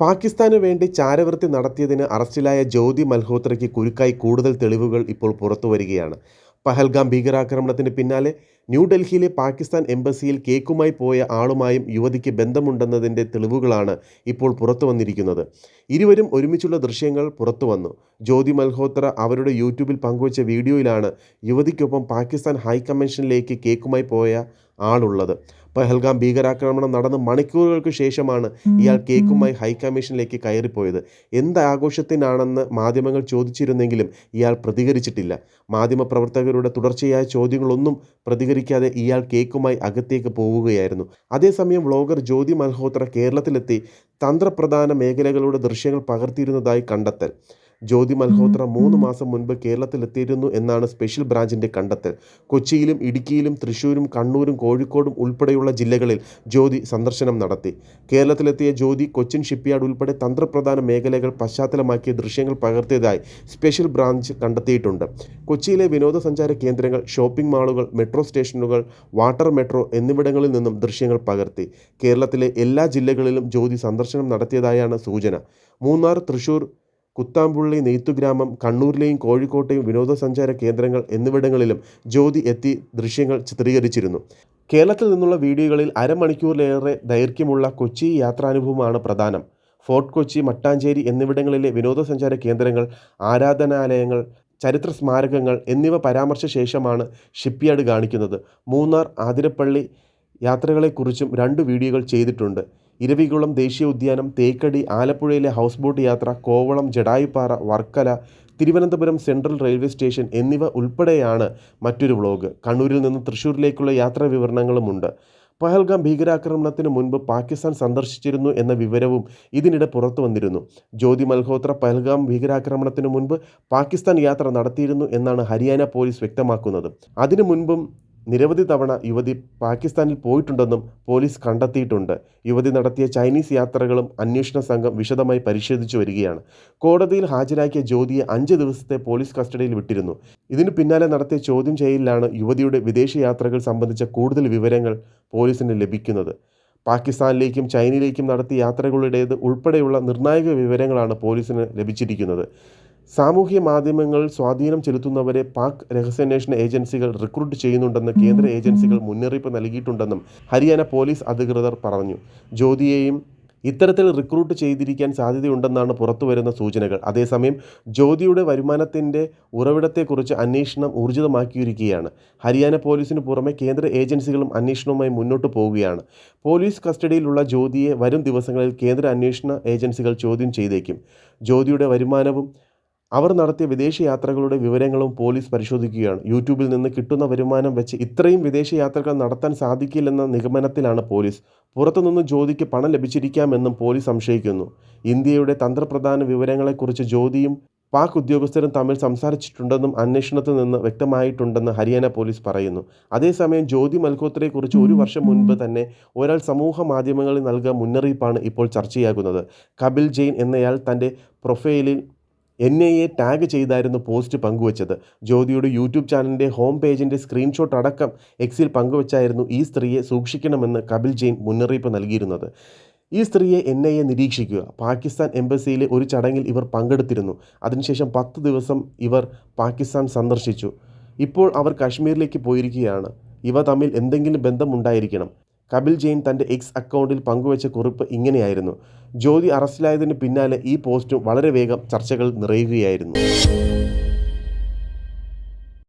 പാകിസ്ഥാന് വേണ്ടി ചാരവൃത്തി നടത്തിയതിന് അറസ്റ്റിലായ ജ്യോതി മൽഹോത്രയ്ക്ക് കുരുക്കായി കൂടുതൽ തെളിവുകൾ ഇപ്പോൾ പുറത്തു വരികയാണ് പഹൽഗാം ഭീകരാക്രമണത്തിന് പിന്നാലെ ന്യൂഡൽഹിയിലെ പാകിസ്ഥാൻ എംബസിയിൽ കേക്കുമായി പോയ ആളുമായും യുവതിക്ക് ബന്ധമുണ്ടെന്നതിന്റെ തെളിവുകളാണ് ഇപ്പോൾ പുറത്തു വന്നിരിക്കുന്നത് ഇരുവരും ഒരുമിച്ചുള്ള ദൃശ്യങ്ങൾ പുറത്തു വന്നു ജ്യോതി മൽഹോത്ര അവരുടെ യൂട്യൂബിൽ പങ്കുവച്ച വീഡിയോയിലാണ് യുവതിക്കൊപ്പം പാകിസ്ഥാൻ ഹൈക്കമ്മീഷനിലേക്ക് കേക്കുമായി പോയ ആളുള്ളത്. പഹൽഗാം ഭീകരാക്രമണം നടന്ന് മണിക്കൂറുകൾക്ക് ശേഷമാണ് ഇയാൾ കേക്കുമായി ഹൈക്കമ്മീഷനിലേക്ക് കയറിപ്പോയത്. എന്ത് ആഘോഷത്തിനാണെന്ന് മാധ്യമങ്ങൾ ചോദിച്ചിരുന്നെങ്കിലും ഇയാൾ പ്രതികരിച്ചിട്ടില്ല. മാധ്യമപ്രവർത്തകരുടെ തുടർച്ചയായ ചോദ്യങ്ങളൊന്നും പ്രതികരിക്കാതെ ഇയാൾ കേക്കുമായി അകത്തേക്ക് പോവുകയായിരുന്നു. അതേസമയം വ്ളോഗർ ജ്യോതി മൽഹോത്ര കേരളത്തിലെത്തി തന്ത്രപ്രധാന മേഖലകളുടെ ദൃശ്യങ്ങൾ പകർത്തിയിരുന്നതായി കണ്ടെത്തൽ. ജ്യോതി മൽഹോത്ര മൂന്ന് മാസം മുൻപ് കേരളത്തിൽ എത്തിയിരുന്നു എന്നാണ് സ്പെഷ്യൽ ബ്രാഞ്ചിന്റെ കണ്ടെത്തൽ. കൊച്ചിയിലും ഇടുക്കിയിലും തൃശൂരും കണ്ണൂരും കോഴിക്കോടും ഉൾപ്പെടെയുള്ള ജില്ലകളിൽ ജ്യോതി സന്ദർശനം നടത്തി. കേരളത്തിലെത്തിയ ജ്യോതി കൊച്ചിൻ ഷിപ്പ്യാർഡ് ഉൾപ്പെടെ തന്ത്രപ്രധാന മേഖലകൾ പശ്ചാത്തലമാക്കിയ ദൃശ്യങ്ങൾ പകർത്തിയതായി സ്പെഷ്യൽ ബ്രാഞ്ച് കണ്ടെത്തിയിട്ടുണ്ട്. കൊച്ചിയിലെ വിനോദസഞ്ചാര കേന്ദ്രങ്ങൾ ഷോപ്പിംഗ് മാളുകൾ മെട്രോ സ്റ്റേഷനുകൾ വാട്ടർ മെട്രോ എന്നിവിടങ്ങളിൽ നിന്നും ദൃശ്യങ്ങൾ പകർത്തി. കേരളത്തിലെ എല്ലാ ജില്ലകളിലും ജ്യോതി സന്ദർശനം നടത്തിയതായാണ് സൂചന. മൂന്നാർ തൃശൂർ കുത്താമ്പുള്ളി നെയ്ത്തുഗ്രാമം കണ്ണൂരിലെയും കോഴിക്കോട്ടെയും വിനോദസഞ്ചാര കേന്ദ്രങ്ങൾ എന്നിവിടങ്ങളിലും ജ്യോതി എത്തി ദൃശ്യങ്ങൾ ചിത്രീകരിച്ചിരുന്നു. കേരളത്തിൽ നിന്നുള്ള വീഡിയോകളിൽ അരമണിക്കൂറിലേറെ ദൈർഘ്യമുള്ള കൊച്ചി യാത്രാനുഭവമാണ് പ്രധാനം. ഫോർട്ട് കൊച്ചി മട്ടാഞ്ചേരി എന്നിവിടങ്ങളിലെ വിനോദസഞ്ചാര കേന്ദ്രങ്ങൾ ആരാധനാലയങ്ങൾ ചരിത്ര സ്മാരകങ്ങൾ എന്നിവ പരാമർശ ശേഷമാണ് ഷിപ്പ്യാർഡ് കാണിക്കുന്നത്. മൂന്നാർ ആതിരപ്പള്ളി യാത്രകളെക്കുറിച്ചും രണ്ട് വീഡിയോകൾ ചെയ്തിട്ടുണ്ട്. ഇരവികുളം ദേശീയ ഉദ്യാനം തേക്കടി ആലപ്പുഴയിലെ ഹൗസ് ബോട്ട് യാത്ര Kovalam Jatayupara Varkala Thiruvananthapuram central railway station എന്നിവ ഉൾപ്പെടെയാണ് മറ്റൊരു വ്ളോഗ്. കണ്ണൂരിൽ നിന്ന് തൃശ്ശൂരിലേക്കുള്ള യാത്രാ വിവരണങ്ങളുമുണ്ട്. പഹൽഗാം ഭീകരാക്രമണത്തിന് മുൻപ് പാകിസ്ഥാൻ സന്ദർശിച്ചിരുന്നു എന്ന വിവരവും ഇതിനിടെ പുറത്തു വന്നിരുന്നു. ജ്യോതി മൽഹോത്ര പഹൽഗാം ഭീകരാക്രമണത്തിന് മുൻപ് പാകിസ്ഥാൻ യാത്ര നടത്തിയിരുന്നു എന്നാണ് ഹരിയാന പോലീസ് വ്യക്തമാക്കുന്നത്. അതിനു മുൻപും നിരവധി തവണ യുവതി പാകിസ്ഥാനിൽ പോയിട്ടുണ്ടെന്നും പോലീസ് കണ്ടെത്തിയിട്ടുണ്ട്. യുവതി നടത്തിയ ചൈനീസ് യാത്രകളും അന്വേഷണ സംഘം വിശദമായി പരിശോധിച്ചു വരികയാണ്. കോടതിയിൽ ഹാജരാക്കിയ ജ്യോതിയെ അഞ്ച് ദിവസത്തെ പോലീസ് കസ്റ്റഡിയിൽ വിട്ടിരുന്നു. ഇതിനു പിന്നാലെ നടത്തിയ ചോദ്യം ചെയ്യലിലാണ് യുവതിയുടെ വിദേശ യാത്രകൾ സംബന്ധിച്ച കൂടുതൽ വിവരങ്ങൾ പോലീസിന് ലഭിക്കുന്നത്. പാകിസ്ഥാനിലേക്കും ചൈനയിലേക്കും നടത്തിയ യാത്രകളുടേത് ഉൾപ്പെടെയുള്ള നിർണായക വിവരങ്ങളാണ് പോലീസിന് ലഭിച്ചിരിക്കുന്നത്. സാമൂഹ്യ മാധ്യമങ്ങൾ സ്വാധീനം ചെലുത്തുന്നവരെ പാക് രഹസ്യാന്വേഷണ ഏജൻസികൾ റിക്രൂട്ട് ചെയ്യുന്നുണ്ടെന്ന് കേന്ദ്ര ഏജൻസികൾ മുന്നറിയിപ്പ് നൽകിയിട്ടുണ്ടെന്നും ഹരിയാന പോലീസ് അധികൃതർ പറഞ്ഞു. ജ്യോതിയെയും ഇത്തരത്തിൽ റിക്രൂട്ട് ചെയ്തിരിക്കാൻ സാധ്യതയുണ്ടെന്നാണ് പുറത്തുവരുന്ന സൂചനകൾ. അതേസമയം ജ്യോതിയുടെ വരുമാനത്തിന്റെ ഉറവിടത്തെക്കുറിച്ച് അന്വേഷണം ഊർജിതമാക്കിയിരിക്കുകയാണ്. ഹരിയാന പോലീസിന് പുറമെ കേന്ദ്ര ഏജൻസികളും അന്വേഷണവുമായി മുന്നോട്ട് പോവുകയാണ്. പോലീസ് കസ്റ്റഡിയിലുള്ള ജ്യോതിയെ വരും ദിവസങ്ങളിൽ കേന്ദ്ര അന്വേഷണ ഏജൻസികൾ ചോദ്യം ചെയ്തേക്കും. ജ്യോതിയുടെ വരുമാനവും അവർ നടത്തിയ വിദേശയാത്രകളുടെ വിവരങ്ങളും പോലീസ് പരിശോധിക്കുകയാണ്. യൂട്യൂബിൽ നിന്ന് കിട്ടുന്ന വരുമാനം വെച്ച് ഇത്രയും വിദേശയാത്രകൾ നടത്താൻ സാധിക്കില്ലെന്ന നിഗമനത്തിലാണ് പോലീസ്. പുറത്തുനിന്ന് ജ്യോതിക്ക് പണം ലഭിച്ചിരിക്കാമെന്നും പോലീസ് സംശയിക്കുന്നു. ഇന്ത്യയുടെ തന്ത്രപ്രധാന വിവരങ്ങളെക്കുറിച്ച് ജ്യോതിയും പാക് ഉദ്യോഗസ്ഥരും തമ്മിൽ സംസാരിച്ചിട്ടുണ്ടെന്നും അന്വേഷണത്തിൽ നിന്ന് വ്യക്തമായിട്ടുണ്ടെന്ന് ഹരിയാന പോലീസ് പറയുന്നു. അതേസമയം ജ്യോതി മൽഹോത്രയെക്കുറിച്ച് ഒരു വർഷം മുൻപ് തന്നെ ഒരാൾ സമൂഹ മാധ്യമങ്ങളിൽ നൽകിയ മുന്നറിയിപ്പാണ് ഇപ്പോൾ ചർച്ചയാകുന്നത്. കപിൽ ജെയിൻ എന്നയാൾ തന്റെ പ്രൊഫൈലിൽ ഐ എ ടാഗ് ചെയ്തായിരുന്നു പോസ്റ്റ് പങ്കുവച്ചത്. ജ്യോതിയുടെ യൂട്യൂബ് ചാനലിന്റെ ഹോം പേജിന്റെ സ്ക്രീൻഷോട്ട് അടക്കം എക്സിൽ പങ്കുവച്ചായിരുന്നു ഈ സ്ത്രീയെ സൂക്ഷിക്കണമെന്ന് കപിൽ ജെയിൻ മുന്നറിയിപ്പ് നൽകിയിരുന്നത്. ഈ സ്ത്രീയെ എൻ ഐ എ നിരീക്ഷിക്കുക. പാകിസ്ഥാൻ എംബസിയിലെ ഒരു ചടങ്ങിൽ ഇവർ പങ്കെടുത്തിരുന്നു. അതിനുശേഷം പത്ത് ദിവസം ഇവർ പാകിസ്ഥാൻ സന്ദർശിച്ചു. ഇപ്പോൾ അവർ കാശ്മീരിലേക്ക് പോയിരിക്കുകയാണ്. ഇവ തമ്മിൽ എന്തെങ്കിലും ബന്ധമുണ്ടായിരിക്കണം. കപിൽ ജെയിൻ തന്റെ എക്സ് അക്കൗണ്ടിൽ പങ്കുവച്ച കുറിപ്പ് ഇങ്ങനെയായിരുന്നു. ജ്യോതി അറസ്റ്റിലായതിന് പിന്നാലെ ഈ പോസ്റ്റും വളരെ വേഗം ചർച്ചകൾ നിറയുകയായിരുന്നു.